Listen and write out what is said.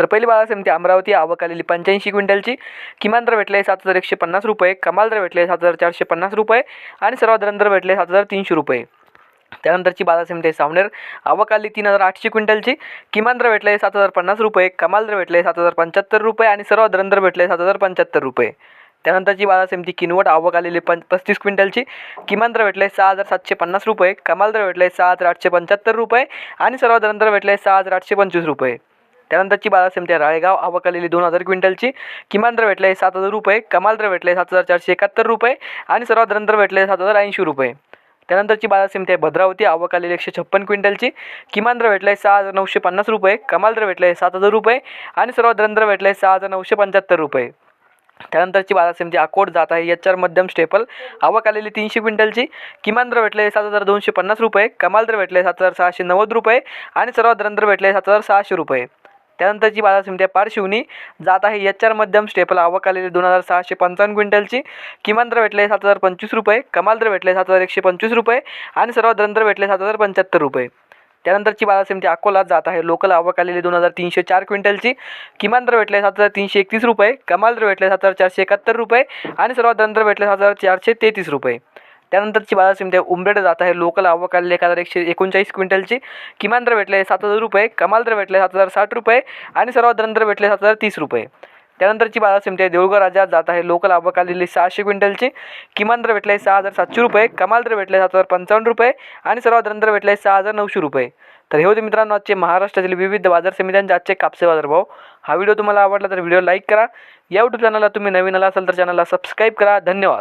तर पहिली बाजार समिती अमरावती आवक आलेली पंच्याऐंशी क्विंटलची. किमान दर भेटले सात हजार एकशे पन्नास रुपये. कमाल दर भेटले सात हजार चारशे पन्नास रुपये. आणि सर्वात दर भेटले सात हजार तीनशे रुपये. त्यानंतरची बाजार समिती आहे सावनेर. आवक आली तीन हजार आठशे क्विंटलची. किमान दर भेटले सात हजार पन्नास रुपये. कमाल दर भेटले सात हजार पंच्याहत्तर रुपये. आणि सर्वात दर भेटले सात हजार पंच्याहत्तर रुपये. त्यानंतरची बाजार समिती किनवट आवक आलेली पं पस्तीस क्विंटलची. किमान दर भेटले सहा हजार सातशे पन्नास रुपये. कमाल दर भेटले सहा हजार आठशे पंच्याहत्तर रुपये. आणि सर्वात दर भेटले सहा हजार आठशे पंचवीस रुपये. त्यानंतरची बाजार समिती आहे राळेगाव आवक आलेली दोन हजार क्विंटलची. किमान दर भेटले सात हजार रुपये कमाल दर भेटले सात हजार चारशे एकाहत्तर रुपये आणि सर्वात दर भेटले सात हजार ऐंशी रुपये. त्यानंतरची बाजार समिती आहे भद्रावती आवक आलेली एकशे छप्पन क्विंटलची. किमान दर आहे सहा हजार नऊशे पन्नास रुपये कमाल दर भेटले सात हजार रुपये आणि सर्वात दर भेटले सहा हजार नऊशे पंच्याहत्तर रुपये. त्यानंतरची बाजार समिती अकोट जात आहे एच आर मध्यम स्टेपल आवक आलेली तीनशे क्विंटलची. किमान दर भेटले सात हजार दोनशे पन्नास रुपये कमाल दर भेटले सात हजार सहाशे नव्वद रुपये आणि सर्वात दर भेटले सात हजार सहाशे रुपये. त्यानंतरची बाजार समिती पारशिवनी. जात आहे एच आर मध्यम स्टेपल. आवक आलेली दोन हजार सहाशे पंचावन्न क्विंटलची. किमान दर भेटले सात हजार पंचवीस रुपये. कमाल दर भेटले सात हजार एकशे पंचवीस रुपये. आणि सर्वात दर भेटले सात हजार पंच्याहत्तर रुपये. त्यानंतरची बाजार समिती अकोला जात आहे. लोकल आवक आलेली दोन हजार तीनशे चार क्विंटलची. किमान दर भेटले सात हजार तीनशे एकतीस रुपये. कमाल दर भेटले सात हजार चारशे एकाहत्तर रुपये. आणि सर्वात दर भेटले सात हजार चारशे तेहतीस रुपये. त्यानंतरची बाजार समिती आहे. उंबरेड जात आहे. लोकल आवक आलेली एक हजार एकशे एकोणचाळीस क्विंटलची. किमान दर भेटले सात हजार रुपये. कमाल दर भेटले सात हजार साठ रुपये. आणि सर्वात दर भेटले सात हजार तीस रुपये. त्यानंतरची बाजार समिती आहे. देऊळगाव राज्यात जात आहे. लोकल आवक आलेली सहाशे क्विंटलची. किमान दर भेटले सहा हजार सातशे रुपये. कमाल दर भेटले सात हजार पंचावन्न रुपये. आणि सर्वात दर भेटले सहा हजार नऊशे रुपये. तर हे होते मित्रांनो आजचे महाराष्ट्रातील विविध बाजार समित्यांचे आजचे कापसे बाजारभाव हा व्हिडिओ तुम्हाला आवडला तर व्हिडिओ लाईक करा. या यूट्यूब चॅनलला तुम्ही नवीन आला असाल तर चॅनलला सबस्क्राईब करा. धन्यवाद.